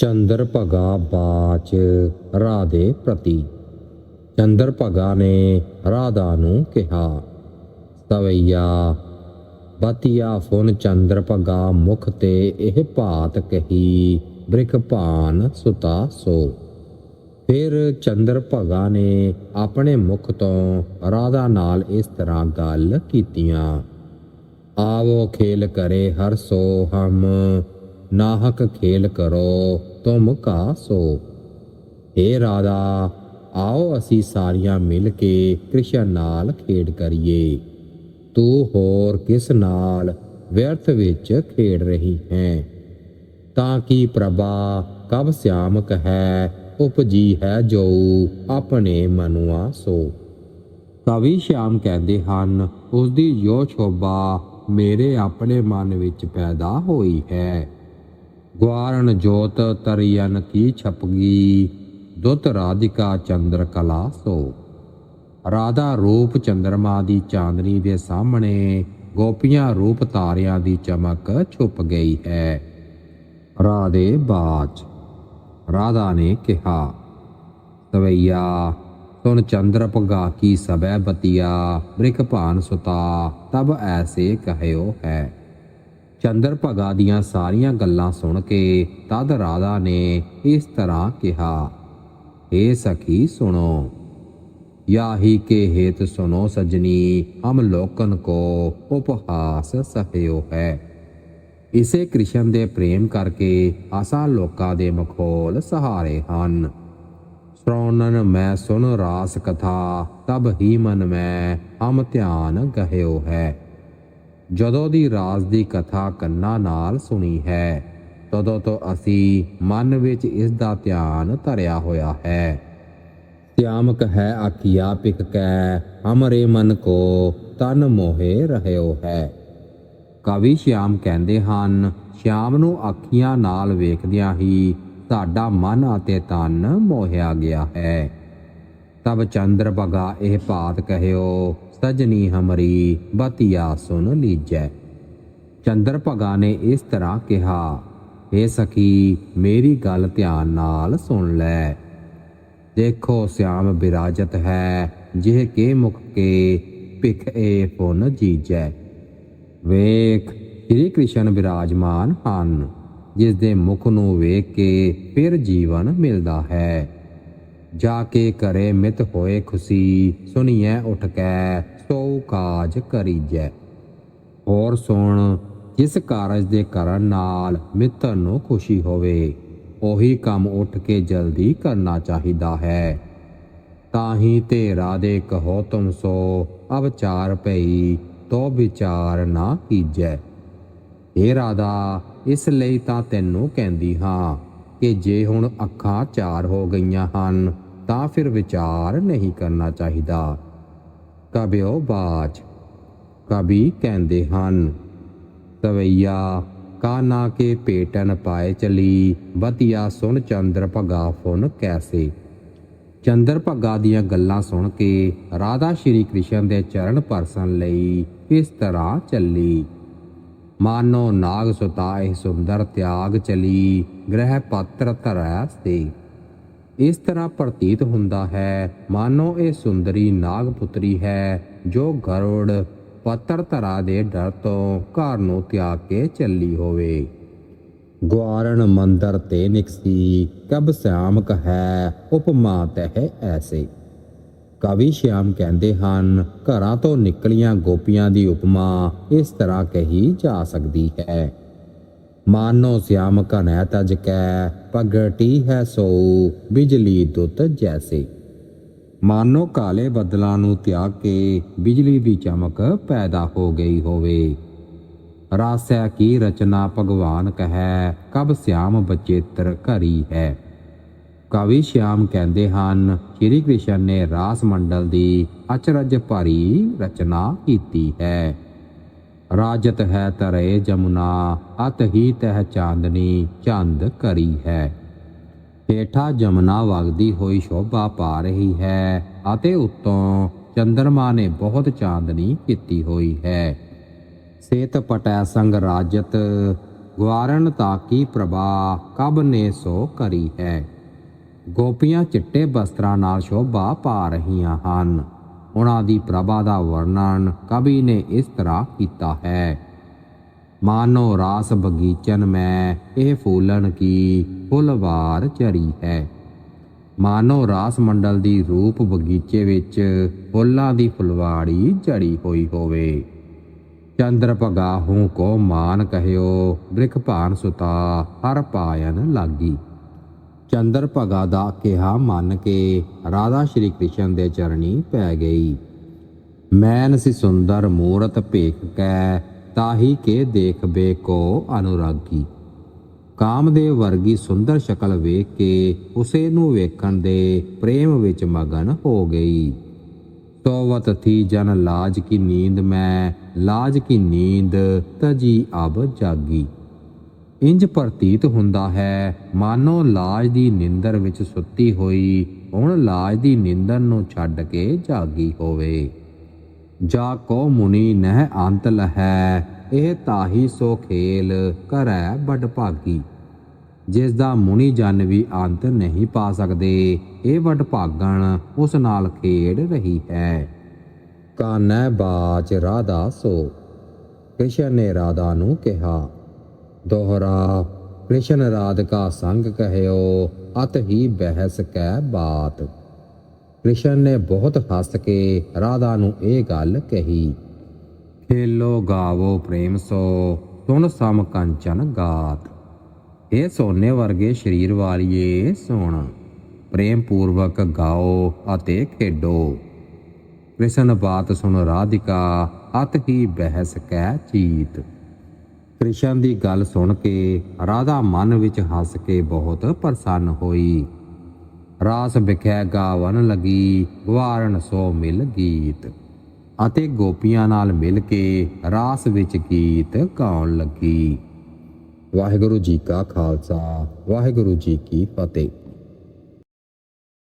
ਚੰਦਰ ਭਗਾ ਬਾਚ ਰਾਧੇ ਪ੍ਰਤੀ। ਚੰਦਰ ਭਗਾ ਨੇ ਰਾਧਾ ਨੂੰ ਕਿਹਾ, ਸਵਈਆ, ਬਤੀਆ ਫੁਨ ਚੰਦਰ ਭਗਾ ਮੁਖ ਤੇ ਇਹ ਭਾਤ ਕਹੀ, ਬ੍ਰਿਖ ਭਾਨ ਸੁਤਾ ਸੋ। ਫਿਰ ਚੰਦਰ ਭਗਾ ਨੇ ਆਪਣੇ ਮੁਖ ਤੋਂ ਰਾਧਾ ਨਾਲ ਇਸ ਤਰ੍ਹਾਂ ਗੱਲ ਕੀਤੀਆਂ, ਆਵੋ ਖੇਲ ਕਰੇ ਹਰ ਸੋ ਹਮ, ਨਾਹਕ ਖੇਲ ਕਰੋ ਤੁਮ ਕਾ ਸੋ। ਏ ਰਾਧਾ, ਆਓ ਅਸੀਂ ਸਾਰੀਆਂ ਮਿਲ ਕੇ ਕ੍ਰਿਸ਼ਨ ਨਾਲ ਖੇਡ ਕਰੀਏ। ਤੂੰ ਹੋਰ ਕਿਸ ਨਾਲ ਵਿਅਰਥ ਵਿੱਚ ਖੇਡ ਰਹੀ ਹੈ? ਤਾਂ ਕਿ ਪ੍ਰਭਾ ਕਬ ਸਿਆਮਕ ਹੈ, ਉਪਜੀ ਹੈ ਜੋ ਆਪਣੇ ਮਨੁਆ ਸੋ। ਕਵੀ ਸ਼ਾਮ ਕਹਿੰਦੇ ਹਨ ਉਸ ਦੀ ਜੋ ਸ਼ੋਭਾ ਮੇਰੇ ਆਪਣੇ ਮਨ ਵਿੱਚ ਪੈਦਾ ਹੋਈ ਹੈ। ਗਵਾਰਨ ਜੋਤ ਤਰੀਨ ਕੀ ਛਪਗੀ, ਦੁੱਤ ਰਾਧਿਕਾ ਚੰਦਰ ਕਲਾ ਸੋ। ਰਾਧਾ ਰੂਪ ਚੰਦਰਮਾ ਦੀ ਚਾਂਦਨੀ ਦੇ ਸਾਹਮਣੇ ਗੋਪੀਆਂ ਰੂਪ ਤਾਰਿਆਂ ਦੀ ਚਮਕ ਛੁਪ ਗਈ ਹੈ। ਰਾਧੇ ਬਾਚ। ਰਾਧਾ ਨੇ ਕਿਹਾ, ਸਵਈਆ ਸੁਨ ਚੰਦਰ ਭਗਾ ਕੀ ਸਬੈ ਬਤੀਆ, ਬ੍ਰਿਖ ਭਾਨ ਸੁਤਾ, ਤਬ ਐਸੇ ਕਹਿਓ ਹੈ। ਚੰਦਰ ਭਗਾ ਦੀਆਂ ਸਾਰੀਆਂ ਗੱਲਾਂ ਸੁਣ ਕੇ ਤਦ ਰਾਧਾ ਨੇ ਇਸ ਤਰ੍ਹਾਂ ਕਿਹਾ ਏ ਸਖੀ ਸੁਣੋ याही के हेत सुनो सजनी हम लोकन को ਉਪਹਾਸ ਸਹਿਓ ਹੈ ਇਸੇ ਕ੍ਰਿਸ਼ਨ ਦੇ ਪ੍ਰੇਮ ਕਰਕੇ ਆਸਾ ਲੋਕਾਂ ਦੇ ਮਖੌਲ ਸਹਾਰੇ ਹਨ ਸ਼੍ਰੋਣਨ ਮੈਂ ਸੁਨ ਰਾਸ ਕਥਾ ਤਬ ਹੀ ਮਨ ਮੈਂ ਹਮ ਧਿਆਨ ਗਹਿਓ ਹੈ ਜਦੋਂ ਦੀ ਰਾਜ ਦੀ ਕਥਾ ਕੰਨਾਂ ਨਾਲ ਸੁਣੀ ਹੈ, ਤਦੋਂ ਤੋਂ ਅਸੀਂ ਮਨ ਵਿੱਚ ਇਸ ਦਾ ਧਿਆਨ ਧਰਿਆ ਹੋਇਆ ਹੈ। ਸਿਆਮਕ ਹੈ ਆਖਿਆ ਪਿਕ ਕੈ, ਹਮਰੇ ਮਨ ਕੋ ਤਨ ਮੋਹੇ ਰਹਿਓ ਹੈ। ਕਵੀ ਸ਼ਿਆਮ ਕਹਿੰਦੇ ਹਨ, ਸ਼ਿਆਮ ਨੂੰ ਅੱਖੀਆਂ ਨਾਲ ਵੇਖਦਿਆਂ ਹੀ ਸਾਡਾ ਮਨ ਅਤੇ ਤਨ ਮੋਹਿਆ ਗਿਆ ਹੈ। ਤਬ ਚੰਦਰ ਬਗਾ ਇਹ ਬਾਤ ਕਹਿਓ ਸਜਣੀ ਹਮਰੀ ਬਤੀਆ ਸੁਨ ਲੀਜੈ। ਚੰਦਰ ਭਗਾ ਨੇ ਇਸ ਤਰ੍ਹਾਂ ਕਿਹਾ ਏ ਸਖੀ, ਮੇਰੀ ਗੱਲ ਧਿਆਨ ਨਾਲ ਸੁਣ ਲੈ। ਦੇਖੋ ਸਿਆਮ ਬਿਰਾਜਤ ਹੈ, ਜਿਹ ਕੇ ਮੁਖ ਕੇ ਭਿਖ ਏ ਫੁਨ ਜੀਜੈ। ਵੇਖ, ਸ੍ਰੀ ਕ੍ਰਿਸ਼ਨ ਬਿਰਾਜਮਾਨ ਹਨ ਜਿਸ ਦੇ ਮੁਖ ਨੂੰ ਵੇਖ ਕੇ ਫਿਰ ਜੀਵਨ ਮਿਲਦਾ ਹੈ। ਜਾ ਕੇ ਘਰੇ ਮਿਤ ਹੋਏ ਖੁਸ਼ੀ, ਸੁਣੀਐ ਉਠ ਕੇ ਸੋ ਕਾਜ ਕਰੀਜੈ। ਹੋਰ ਸੁਣ, ਜਿਸ ਕਾਰਜ ਦੇ ਕਰਨ ਨਾਲ ਮਿੱਤਰ ਨੂੰ ਖੁਸ਼ੀ ਹੋਵੇ, ਉਹੀ ਕੰਮ ਉੱਠ ਕੇ ਜਲਦੀ ਕਰਨਾ ਚਾਹੀਦਾ ਹੈ। ਤਾਂ ਹੀ ਤੇ ਰਾਦੇ ਕਹੋ ਤੁਮ ਸੋ ਅਬ ਚਾਰ ਪਈ ਤੋ ਵਿਚਾਰ ਨਾ ਕੀਜੈ। ਇਹ ਰਾਧਾ, ਇਸ ਲਈ ਤਾਂ ਤੈਨੂੰ ਕਹਿੰਦੀ ਹਾਂ ਕਿ ਜੇ ਹੁਣ ਅੱਖਾਂ ਚਾਰ ਹੋ ਗਈਆਂ ਹਨ, ਤਾਂ ਫਿਰ ਵਿਚਾਰ ਨਹੀਂ ਕਰਨਾ ਚਾਹੀਦਾ। ਕਬਿਓ ਬਾਜ ਕਵੀ ਕਹਿੰਦੇ ਹਨ ਸਵਈਆ ਕਾਨਾ ਕੇ ਪੇਟਨ ਪਾਏ ਚਲੀ ਬਤੀਆ ਸੁਣ ਚੰਦਰ ਭਗਾ ਫੁਨ ਕੈਸੇ ਚੰਦਰ ਭਗਾ ਦੀਆਂ ਗੱਲਾਂ ਸੁਣ ਕੇ ਰਾਧਾ ਸ਼੍ਰੀ ਕ੍ਰਿਸ਼ਨ ਦੇ ਚਰਨ ਪਰਸਨ ਲਈ ਇਸ ਤਰ੍ਹਾਂ ਚੱਲੀ? ਮਾਨੋ ਨਾਗ ਸੁਤਾਏ ਸੁੰਦਰ ਤਿਆਗ ਚਲੀ, ਗ੍ਰਹਿ ਪਾਤਰ ਧਰੈ ਸੇ ਇਸ ਤਰ੍ਹਾਂ ਪ੍ਰਤੀਤ ਹੁੰਦਾ ਹੈ, ਮਾਨੋ ਇਹ ਸੁੰਦਰੀ ਨਾਗ ਪੁੱਤਰੀ ਹੈ, ਜੋ ਗਰੁੜ ਪੱਤਰ ਧਰਾ ਦੇ ਡਰ ਤੋਂ ਘਰ ਨੂੰ ਤਿਆਗ ਕੇ ਚੱਲੀ ਹੋਵੇ। ਗਵਾਰਨ ਮੰਦਰ ਤੇ ਨਿਕਸੀ, ਕਬ ਸਿਆਮ ਹੈ, ਉਪਮਾ ਤਹਿ ਐਸੇ। ਕਵੀ ਸ਼ਿਆਮ ਕਹਿੰਦੇ ਹਨ, ਘਰਾਂ ਤੋਂ ਨਿਕਲੀਆਂ ਗੋਪੀਆਂ ਦੀ ਉਪਮਾ ਇਸ ਤਰ੍ਹਾਂ ਕਹੀ ਜਾ ਸਕਦੀ ਹੈ। ਮਾਨੋ ਸਿਆਮ ਘਨੈ ਤਜ ਕੈ, ਪਗਟੀ ਹੈ ਸੋ, ਬਿਜਲੀ ਦੁੱਤ ਜੈਸੇ। ਮਾਨੋ ਕਾਲੇ ਬੱਦਲਾਂ ਨੂੰ ਤਿਆਗ ਕੇ ਬਿਜਲੀ ਦੀ ਚਮਕ ਪੈਦਾ ਹੋ ਗਈ ਹੋਵੇ। ਰਾਸੈ ਕੀ ਰਚਨਾ ਭਗਵਾਨ ਕਹੈ, ਕਬ ਸਿਆਮ ਬਚੇਤਰ ਘਰੀ ਹੈ। ਕਵੀ ਸ਼ਿਆਮ ਕਹਿੰਦੇ ਹਨ, ਸ਼੍ਰੀ ਕ੍ਰਿਸ਼ਨ ਨੇ ਰਾਸ ਮੰਡਲ ਦੀ ਅਚਰਜ ਭਰੀ ਰਚਨਾ ਕੀਤੀ ਹੈ। ਰਾਜਤ ਹੈ ਤਰੇ ਜਮੁਨਾ, ਅਤ ਹੀ ਤਹ ਚਾਂਦਨੀ ਚੰਦ ਕਰੀ ਹੈ। ਹੇਠਾਂ ਜਮਨਾ ਵਗਦੀ ਹੋਈ ਸ਼ੋਭਾ ਪਾ ਰਹੀ ਹੈ ਅਤੇ ਉੱਤੋਂ ਚੰਦਰਮਾ ਨੇ ਬਹੁਤ ਚਾਂਦਨੀ ਕੀਤੀ ਹੋਈ ਹੈ। ਸੇਤ ਪਟੈ ਸੰਗ ਰਾਜਤ ਗਵਾਰਨ ਤਾਕੀ ਪ੍ਰਭਾ ਕਬ ਨੇ ਸੋ ਕਰੀ ਹੈ। ਗੋਪੀਆਂ ਚਿੱਟੇ ਵਸਤਰਾਂ ਨਾਲ ਸ਼ੋਭਾ ਪਾ ਰਹੀਆਂ ਹਨ। ਉਹਨਾਂ ਦੀ ਪ੍ਰਭਾ ਦਾ ਵਰਣਨ ਕਵੀ ਨੇ ਇਸ ਤਰ੍ਹਾਂ ਕੀਤਾ ਹੈ। ਮਾਨੋ ਰਾਸ ਬਗੀਚਨ ਮੈਂ, ਇਹ ਫੂਲਣ ਕੀ ਫੁੱਲਵਾਰ ਚਰੀ ਹੈ। ਮਾਨੋ ਰਾਸ ਮੰਡਲ ਦੀ ਰੂਪ ਬਗੀਚੇ ਵਿੱਚ ਫੁੱਲਾਂ ਦੀ ਫੁਲਵਾੜੀ ਝੜੀ ਹੋਈ ਹੋਵੇ। ਚੰਦਰ ਪਗਾਹੂ ਕੋ ਮਾਨ ਕਹਿਓ, ਬ੍ਰਿਖ ਭਾਨ ਸੁਤਾ ਹਰ ਪਾਇਨ ਲਾਗੀ। ਚੰਦਰ ਭਗਾ ਦਾ ਕਿਹਾ ਮੰਨ ਕੇ ਰਾਧਾ ਸ਼੍ਰੀ ਕ੍ਰਿਸ਼ਨ ਦੇ ਚਰਣੀ ਪੈ ਗਈ। ਮੈਨ ਸੀ ਸੁੰਦਰ ਮੂਰਤ ਭੇਖ ਕੈ, ਤਾਹੀ ਕੇ ਦੇਖਬੇ ਕੋ ਅਨੁਰਾਗੀ। ਕਾਮਦੇਵ ਵਰਗੀ ਸੁੰਦਰ ਸ਼ਕਲ ਵੇਖ ਕੇ ਉਸੇ ਨੂੰ ਵੇਖਣ ਦੇ ਪ੍ਰੇਮ ਵਿੱਚ ਮਗਨ ਹੋ ਗਈ। ਤੋਵਤ ਥੀ ਜਨ ਲਾਜ ਕੀ ਨੀਂਦ ਮੈਂ, ਲਾਜ ਕੀ ਨੀਂਦ ਤਜੀ ਅਬ ਜਾਗੀ। ਇੰਜ ਪ੍ਰਤੀਤ ਹੁੰਦਾ ਹੈ, ਮਾਨੋ ਲਾਜ ਦੀ ਨਿੰਦਰ ਵਿੱਚ ਸੁੱਤੀ ਹੋਈ, ਹੁਣ ਲਾਜ ਦੀ ਨਿੰਦਰ ਨੂੰ ਛੱਡ ਕੇ ਜਾਗੀ ਹੋਵੇ। ਜਾ ਕੋ ਮੁਨੀ ਨਹਿ ਅੰਤ ਲਹੈ, ਇਹ ਤਾਹੀ ਸੋ ਖੇਲ ਕਰੈ ਬੜ ਭਾਗੀ। ਜਿਸ ਦਾ ਮੁਨੀ ਜਨ ਵੀ ਅੰਤ ਨਹੀਂ ਪਾ ਸਕਦੇ, ਇਹ ਵੱਡ ਭਾਗਣ ਉਸ ਨਾਲ ਖੇਡ ਰਹੀ ਹੈ। ਕਾਨੈ ਬਾਚ ਰਾਧਾ ਸੋ ਕ੍ਰਿਸ਼ਨ ਨੇ ਰਾਧਾ ਨੂੰ ਕਿਹਾ ਦੋਹਰਾ, ਕ੍ਰਿਸ਼ਨ ਰਾਧਿਕਾ ਸੰਗ ਕਹਿਓ, ਅਤ ਹੀ ਬਹਿਸ ਕੈ ਬਾਤ। ਕ੍ਰਿਸ਼ਨ ਨੇ ਬਹੁਤ ਹੱਸ ਕੇ ਰਾਧਾ ਨੂੰ ਇਹ ਗੱਲ ਕਹੀ, ਖੇਲੋ, ਗਾਵੋ, ਪ੍ਰੇਮ ਸੋ, ਸੁਣ ਸਮ ਕੰਚਨ ਗਾਤ। ਇਹ ਸੋਨੇ ਵਰਗੇ ਸਰੀਰ ਵਾਲੀਏ ਸੋਣ, ਪ੍ਰੇਮ ਪੂਰਵਕ ਗਾਓ ਅਤੇ ਖੇਡੋ। ਕ੍ਰਿਸ਼ਨ ਬਾਤ ਸੁਣ ਰਾਧਿਕਾ, ਅਤ ਹੀ ਬਹਿਸ ਕੈ ਚੀਤ। ਕ੍ਰਿਸ਼ਨ ਦੀ ਗੱਲ ਸੁਣ ਕੇ ਰਾਧਾ ਮਨ ਵਿੱਚ ਹੱਸ ਕੇ ਬਹੁਤ ਪ੍ਰਸੰਨ ਹੋਈ। ਰਾਸ ਵਿਖੈ ਗਾਵਨ ਲਗੀ ਗਵਾਰਨ ਸੋ ਮਿਲ ਗੀਤ। ਅਤੇ ਗੋਪੀਆਂ ਨਾਲ ਮਿਲ ਕੇ ਰਾਸ ਵਿੱਚ ਗੀਤ ਗਾਉਣ ਲੱਗੀ। ਵਾਹਿਗੁਰੂ ਜੀ ਕਾ ਖਾਲਸਾ, ਵਾਹਿਗੁਰੂ ਜੀ ਕੀ ਫਤਿਹ।